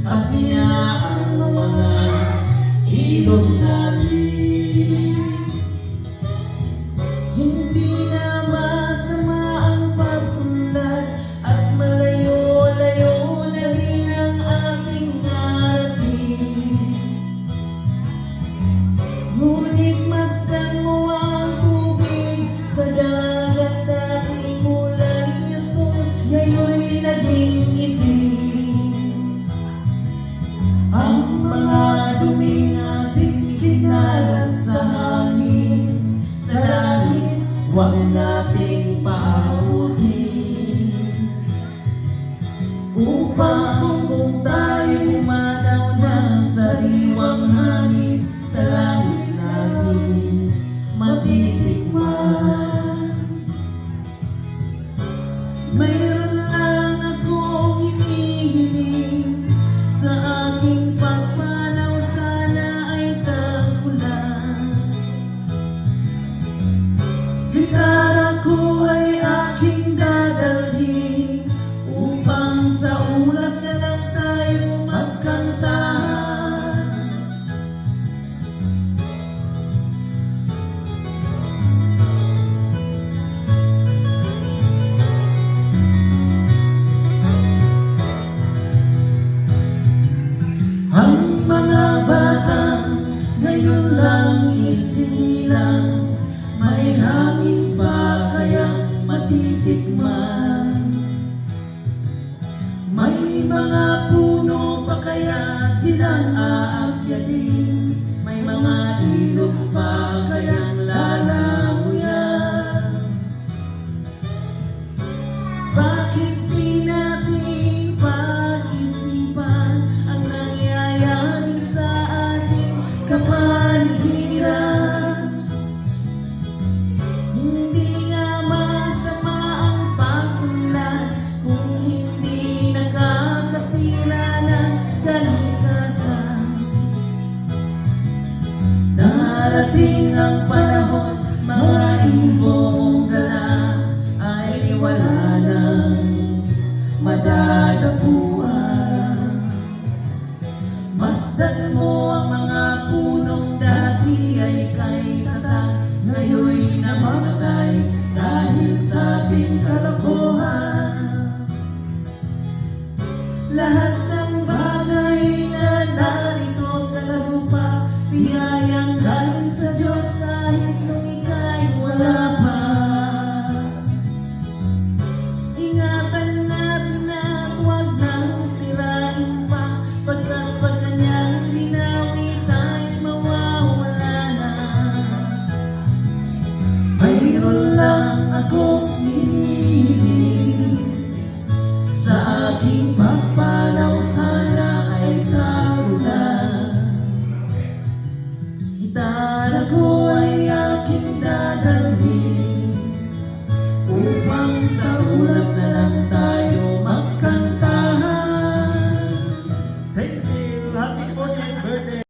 Pati ang mga ibang natin daming ating ibig na sa hangin, sa langit, huwag natin lang isilang May hangin pa kayang matitikman? Darating ang panahon, mga ibong dala ay wala nang madadapuan. Masdan mo ang mga aking pagpanaw sana ay tarula Itala ko ay